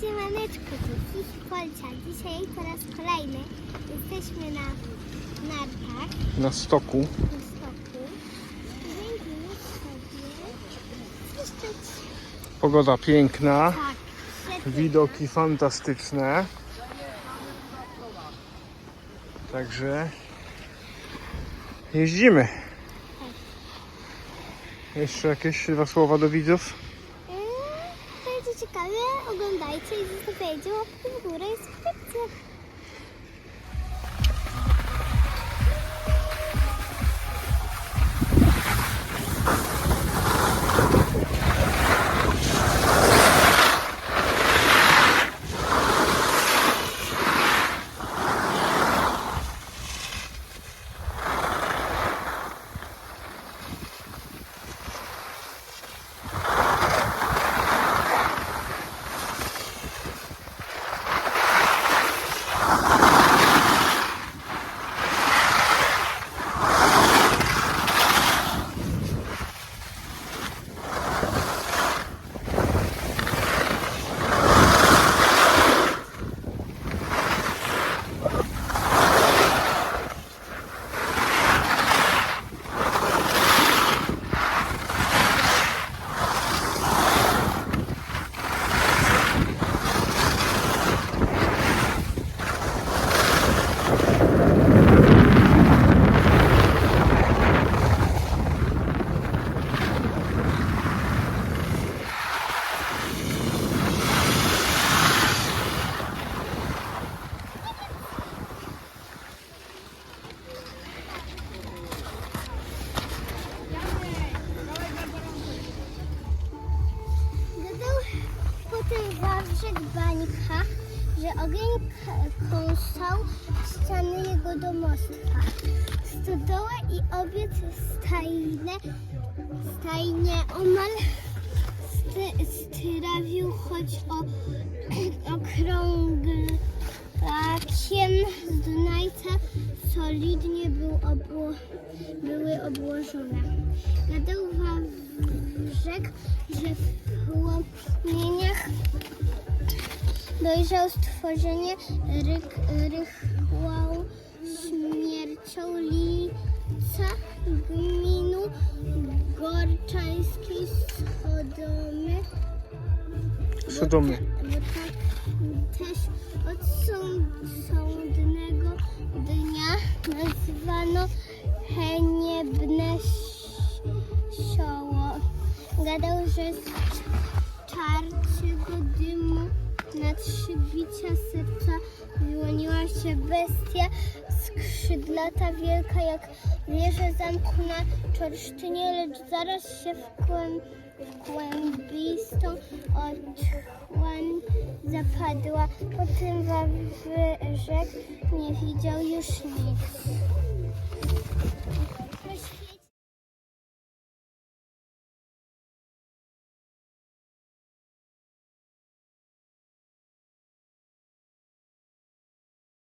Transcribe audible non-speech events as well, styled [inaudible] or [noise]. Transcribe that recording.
Siemaneczko, Fifi Polcia. Dzisiaj po raz kolejny jesteśmy na nartach na stoku. na stoku. Będziemy sobie zniszczyć. Pogoda piękna, Tak, widoki fantastyczne. Także jeździmy. Jeszcze jakieś dwa słowa do widzów? Aê, o Gandai te fez um puro potem Wawrzek bańka, że ogień kąsał ściany jego domostwa. Stodoła i obiec stajne, stajnie omal sty, strawił, choć o, [clears throat] okrąglakiem z Dunajca solidnie był obło, były obłożone. Gadał Wawrzek, że w płomieniach dojrzał stworzenie ryk, rychłą śmiercią lica gminu Gorczańskiej Sodomy. Sodomy. Bo tak też od sąd, sądnego dnia nazwano haniebne Gadał, że z czarczego dymu na trzy bicia serca wyłoniła się bestia skrzydlata wielka jak wieża zamku na czorsztynie, lecz zaraz się w kłębistą otchłań zapadła. Potem wawrzek nie widział już nic.